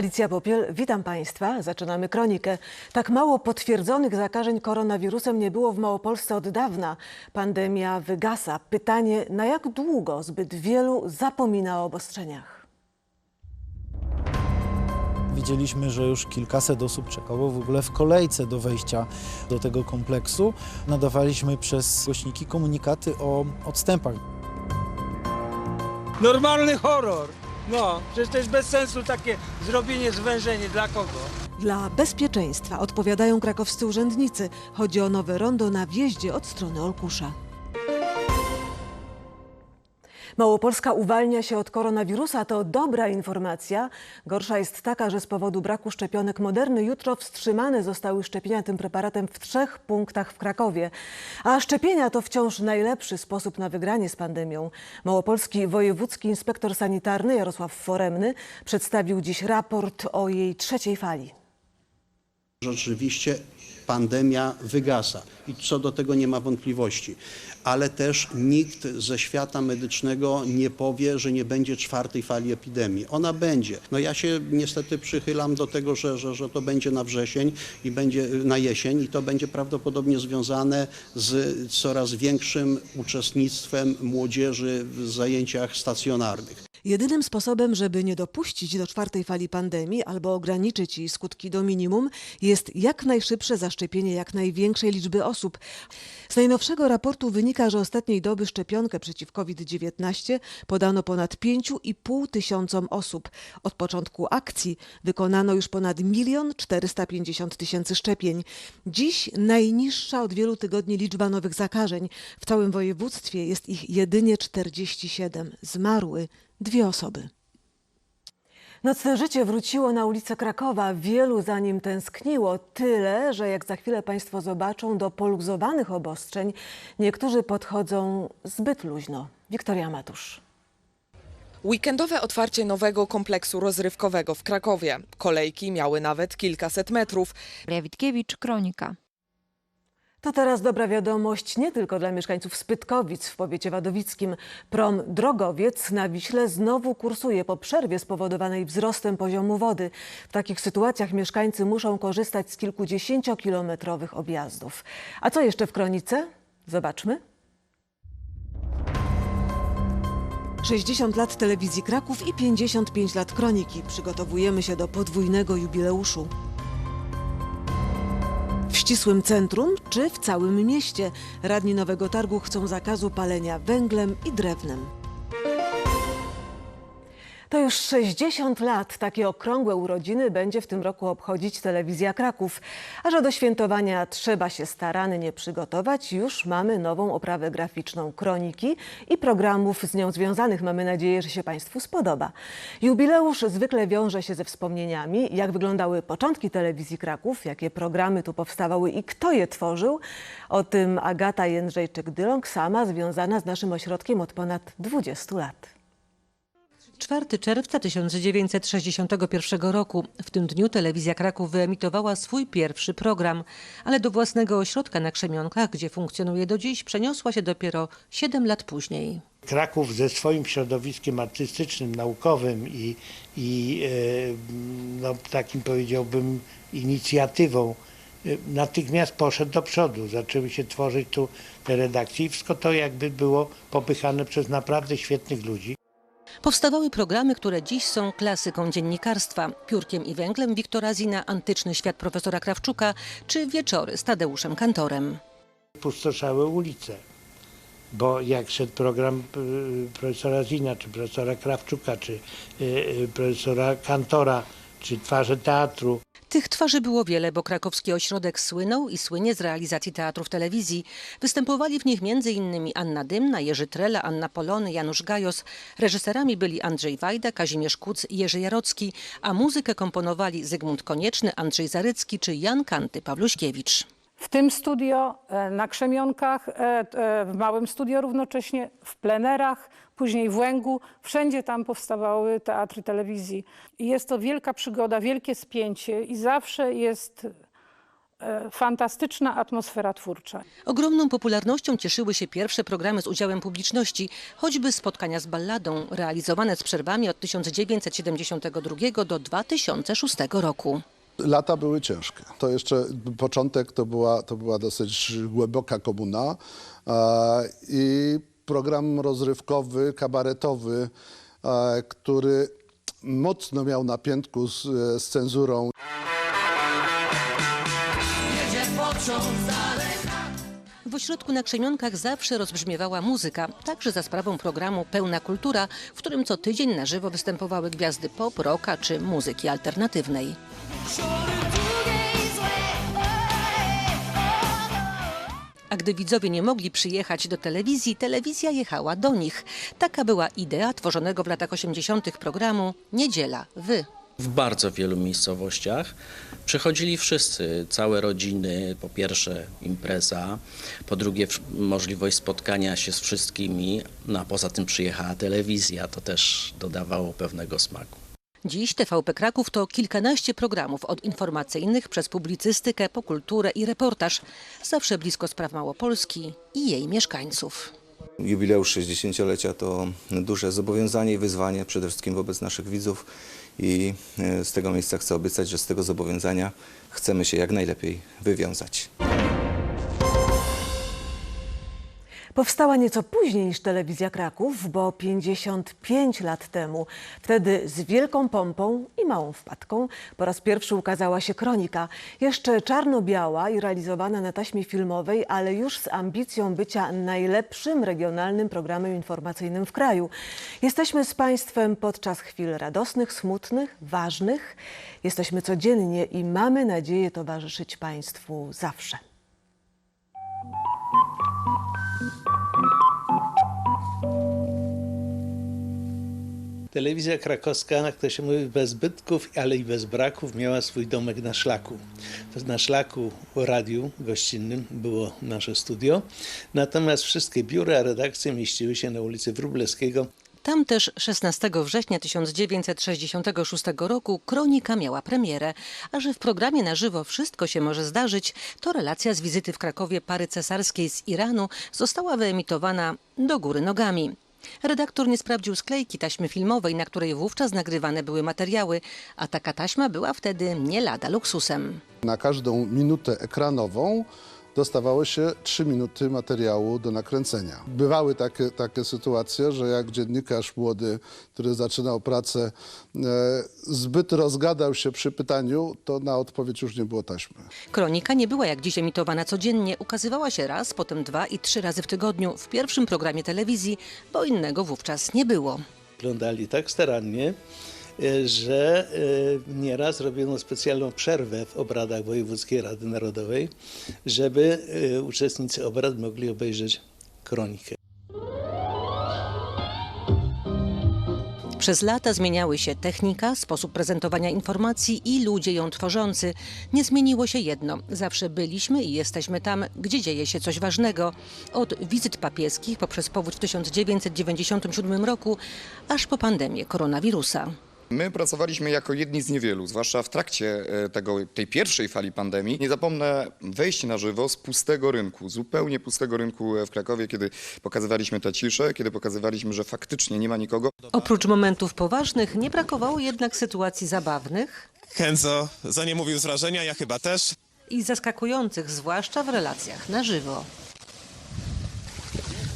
Alicja Popiel, witam Państwa. Zaczynamy kronikę. Tak mało potwierdzonych zakażeń koronawirusem nie było w Małopolsce od dawna. Pandemia wygasa. Pytanie, na jak długo zbyt wielu zapomina o obostrzeniach? Widzieliśmy, że już kilkaset osób czekało w ogóle w kolejce do wejścia do tego kompleksu. Nadawaliśmy przez głośniki komunikaty o odstępach. Normalny horror. No, przecież to jest bez sensu takie zrobienie zwężenie. Dla kogo? Dla bezpieczeństwa odpowiadają krakowscy urzędnicy. Chodzi o nowe rondo na wjeździe od strony Olkusza. Małopolska uwalnia się od koronawirusa, to dobra informacja. Gorsza jest taka, że z powodu braku szczepionek Moderny jutro wstrzymane zostały szczepienia tym preparatem w trzech punktach w Krakowie. A szczepienia to wciąż najlepszy sposób na wygranie z pandemią. Małopolski wojewódzki inspektor sanitarny Jarosław Foremny przedstawił dziś raport o jej trzeciej fali. Rzeczywiście pandemia wygasa i co do tego nie ma wątpliwości, ale też nikt ze świata medycznego nie powie, że nie będzie czwartej fali epidemii. Ona będzie. No ja się niestety przychylam do tego, że, że, że to będzie na wrzesień i będzie na jesień i to będzie prawdopodobnie związane z coraz większym uczestnictwem młodzieży w zajęciach stacjonarnych. Jedynym sposobem, żeby nie dopuścić do czwartej fali pandemii albo ograniczyć jej skutki do minimum, jest jak najszybsze zaszczepienie jak największej liczby osób. Z najnowszego raportu wynika, że ostatniej doby szczepionkę przeciw COVID-19 podano ponad 5,5 tysiącom osób. Od początku akcji wykonano już ponad 1 450 tysięcy szczepień. Dziś najniższa od wielu tygodni liczba nowych zakażeń. W całym województwie jest ich jedynie 47. Zmarły dwie osoby. Nocne życie wróciło na ulicę Krakowa. Wielu za nim tęskniło. Tyle, że jak za chwilę Państwo zobaczą, do poluzowanych obostrzeń niektórzy podchodzą zbyt luźno. Wiktoria Matusz. Weekendowe otwarcie nowego kompleksu rozrywkowego w Krakowie. Kolejki miały nawet kilkaset metrów. Maria Witkiewicz, Kronika. To teraz dobra wiadomość nie tylko dla mieszkańców Spytkowic w powiecie wadowickim. Prom Drogowiec na Wiśle znowu kursuje po przerwie spowodowanej wzrostem poziomu wody. W takich sytuacjach mieszkańcy muszą korzystać z kilkudziesięciokilometrowych objazdów. A co jeszcze w Kronice? Zobaczmy. 60 lat telewizji Kraków i 55 lat Kroniki. Przygotowujemy się do podwójnego jubileuszu. Ścisłym centrum czy w całym mieście radni Nowego Targu chcą zakazu palenia węglem i drewnem. To już 60 lat takie okrągłe urodziny będzie w tym roku obchodzić telewizja Kraków. A że do świętowania trzeba się starannie przygotować, już mamy nową oprawę graficzną kroniki i programów z nią związanych. Mamy nadzieję, że się Państwu spodoba. Jubileusz zwykle wiąże się ze wspomnieniami, jak wyglądały początki telewizji Kraków, jakie programy tu powstawały i kto je tworzył. O tym Agata Jędrzejczyk-Dylong, sama związana z naszym ośrodkiem od ponad 20 lat. 4 czerwca 1961 roku. W tym dniu telewizja Kraków wyemitowała swój pierwszy program, ale do własnego ośrodka na Krzemionkach, gdzie funkcjonuje do dziś, przeniosła się dopiero 7 lat później. Kraków ze swoim środowiskiem artystycznym, naukowym i, i e, no, takim powiedziałbym inicjatywą e, natychmiast poszedł do przodu. Zaczęły się tworzyć tu te redakcje i wszystko to jakby było popychane przez naprawdę świetnych ludzi. Powstawały programy, które dziś są klasyką dziennikarstwa. Piórkiem i węglem Wiktora Zina, Antyczny świat profesora Krawczuka czy Wieczory z Tadeuszem Kantorem. Pustoszały ulice, bo jak szedł program y, profesora Zina, czy profesora Krawczuka, czy y, y, profesora Kantora, czy Twarze Teatru, Tych twarzy było wiele, bo krakowski ośrodek słynął i słynie z realizacji teatrów telewizji. Występowali w nich m.in. Anna Dymna, Jerzy Trela, Anna Polony, Janusz Gajos. Reżyserami byli Andrzej Wajda, Kazimierz Kuc i Jerzy Jarocki, a muzykę komponowali Zygmunt Konieczny, Andrzej Zarycki czy Jan Kanty Pawluśkiewicz. W tym studio, e, na Krzemionkach, e, e, w małym studio równocześnie, w plenerach, później w Łęgu. Wszędzie tam powstawały teatry telewizji. I jest to wielka przygoda, wielkie spięcie i zawsze jest e, fantastyczna atmosfera twórcza. Ogromną popularnością cieszyły się pierwsze programy z udziałem publiczności, choćby spotkania z balladą, realizowane z przerwami od 1972 do 2006 roku. Lata były ciężkie. To jeszcze początek to była, to była dosyć głęboka komuna e, i program rozrywkowy, kabaretowy, e, który mocno miał na piętku z, z cenzurą. W ośrodku na Krzemionkach zawsze rozbrzmiewała muzyka, także za sprawą programu Pełna Kultura, w którym co tydzień na żywo występowały gwiazdy pop, rocka czy muzyki alternatywnej. A gdy widzowie nie mogli przyjechać do telewizji, telewizja jechała do nich. Taka była idea tworzonego w latach 80. programu Niedziela, Wy. W bardzo wielu miejscowościach przychodzili wszyscy, całe rodziny. Po pierwsze impreza, po drugie możliwość spotkania się z wszystkimi, no a poza tym przyjechała telewizja, to też dodawało pewnego smaku. Dziś TVP Kraków to kilkanaście programów od informacyjnych przez publicystykę po kulturę i reportaż. Zawsze blisko spraw Małopolski i jej mieszkańców. Jubileusz 60-lecia to duże zobowiązanie i wyzwanie przede wszystkim wobec naszych widzów i e, z tego miejsca chcę obiecać, że z tego zobowiązania chcemy się jak najlepiej wywiązać. Powstała nieco później niż Telewizja Kraków, bo 55 lat temu. Wtedy z wielką pompą i małą wpadką po raz pierwszy ukazała się kronika. Jeszcze czarno-biała i realizowana na taśmie filmowej, ale już z ambicją bycia najlepszym regionalnym programem informacyjnym w kraju. Jesteśmy z Państwem podczas chwil radosnych, smutnych, ważnych. Jesteśmy codziennie i mamy nadzieję towarzyszyć Państwu zawsze. Telewizja krakowska, jak to się mówi, bez zbytków, ale i bez braków, miała swój domek na szlaku. Na szlaku radiu gościnnym było nasze studio, natomiast wszystkie biura, redakcje mieściły się na ulicy Wróblewskiego. Tam też 16 września 1966 roku kronika miała premierę, a że w programie na żywo wszystko się może zdarzyć, to relacja z wizyty w Krakowie pary cesarskiej z Iranu została wyemitowana do góry nogami. Redaktor nie sprawdził sklejki taśmy filmowej, na której wówczas nagrywane były materiały, a taka taśma była wtedy nie lada luksusem. Na każdą minutę ekranową dostawało się 3 minuty materiału do nakręcenia. Bywały takie, takie sytuacje, że jak dziennikarz młody, który zaczynał pracę, e, zbyt rozgadał się przy pytaniu, to na odpowiedź już nie było taśmy. Kronika nie była jak dziś emitowana codziennie, ukazywała się raz, potem dwa i trzy razy w tygodniu w pierwszym programie telewizji, bo innego wówczas nie było. Oglądali tak starannie, że e, nieraz robiono specjalną przerwę w obradach Wojewódzkiej Rady Narodowej, żeby e, uczestnicy obrad mogli obejrzeć kronikę. Przez lata zmieniały się technika, sposób prezentowania informacji i ludzie ją tworzący. Nie zmieniło się jedno. Zawsze byliśmy i jesteśmy tam, gdzie dzieje się coś ważnego. Od wizyt papieskich poprzez powódź w 1997 roku, aż po pandemię koronawirusa. My pracowaliśmy jako jedni z niewielu, zwłaszcza w trakcie e, tego, tej pierwszej fali pandemii. Nie zapomnę wejść na żywo z pustego rynku, zupełnie pustego rynku e, w Krakowie, kiedy pokazywaliśmy tę ciszę, kiedy pokazywaliśmy, że faktycznie nie ma nikogo. Oprócz momentów poważnych nie brakowało jednak sytuacji zabawnych Kenzo za nie mówił z wrażenia, ja chyba też. i zaskakujących, zwłaszcza w relacjach na żywo.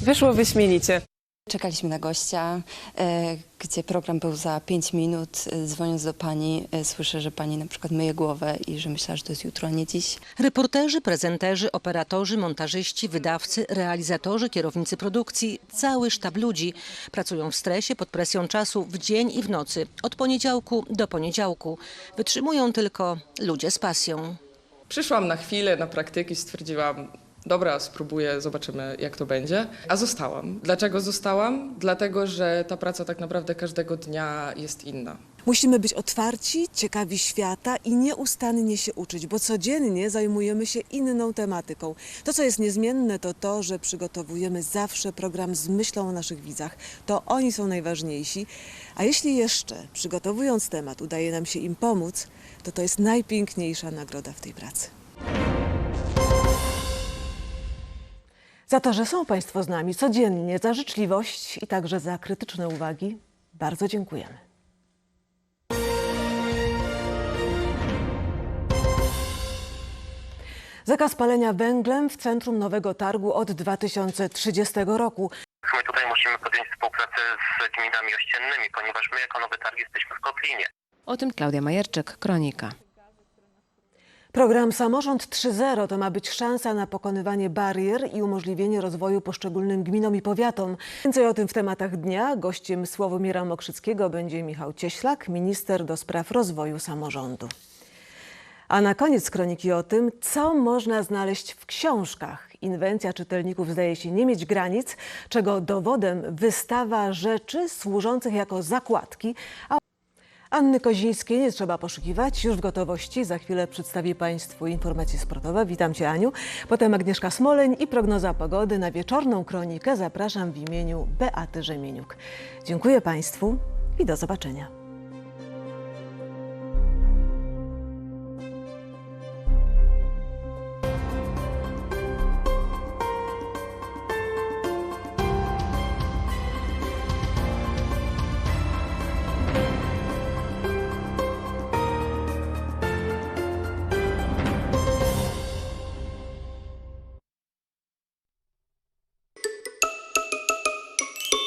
Wyszło wyśmienicie. Czekaliśmy na gościa, e, gdzie program był za 5 minut. E, Dzwoniąc do pani, e, słyszę, że pani na przykład myje głowę i że myślała, że to jest jutro, a nie dziś. Reporterzy, prezenterzy, operatorzy, montażyści, wydawcy, realizatorzy, kierownicy produkcji, cały sztab ludzi pracują w stresie, pod presją czasu, w dzień i w nocy, od poniedziałku do poniedziałku. Wytrzymują tylko ludzie z pasją. Przyszłam na chwilę na praktyki, stwierdziłam, dobra, spróbuję, zobaczymy jak to będzie. A zostałam. Dlaczego zostałam? Dlatego, że ta praca tak naprawdę każdego dnia jest inna. Musimy być otwarci, ciekawi świata i nieustannie się uczyć, bo codziennie zajmujemy się inną tematyką. To, co jest niezmienne, to to, że przygotowujemy zawsze program z myślą o naszych widzach. To oni są najważniejsi. A jeśli jeszcze, przygotowując temat, udaje nam się im pomóc, to to jest najpiękniejsza nagroda w tej pracy. Za to, że są Państwo z nami codziennie, za życzliwość i także za krytyczne uwagi, bardzo dziękujemy. Zakaz palenia węglem w centrum Nowego Targu od 2030 roku. My tutaj musimy podjąć współpracę z gminami ościennymi, ponieważ my jako Nowy Targ jesteśmy w Kotlinie. O tym Klaudia Majerczyk, Kronika. Program Samorząd 3.0 to ma być szansa na pokonywanie barier i umożliwienie rozwoju poszczególnym gminom i powiatom. Więcej o tym w tematach dnia. Gościem Sławomira Mokrzyckiego będzie Michał Cieślak, minister do spraw rozwoju samorządu. A na koniec kroniki o tym, co można znaleźć w książkach. Inwencja czytelników zdaje się nie mieć granic, czego dowodem wystawa rzeczy służących jako zakładki, Anny Kozińskiej nie trzeba poszukiwać, już w gotowości. Za chwilę przedstawię Państwu informacje sportowe. Witam Cię Aniu. Potem Agnieszka Smoleń i prognoza pogody na wieczorną kronikę. Zapraszam w imieniu Beaty Rzemieniuk. Dziękuję Państwu i do zobaczenia.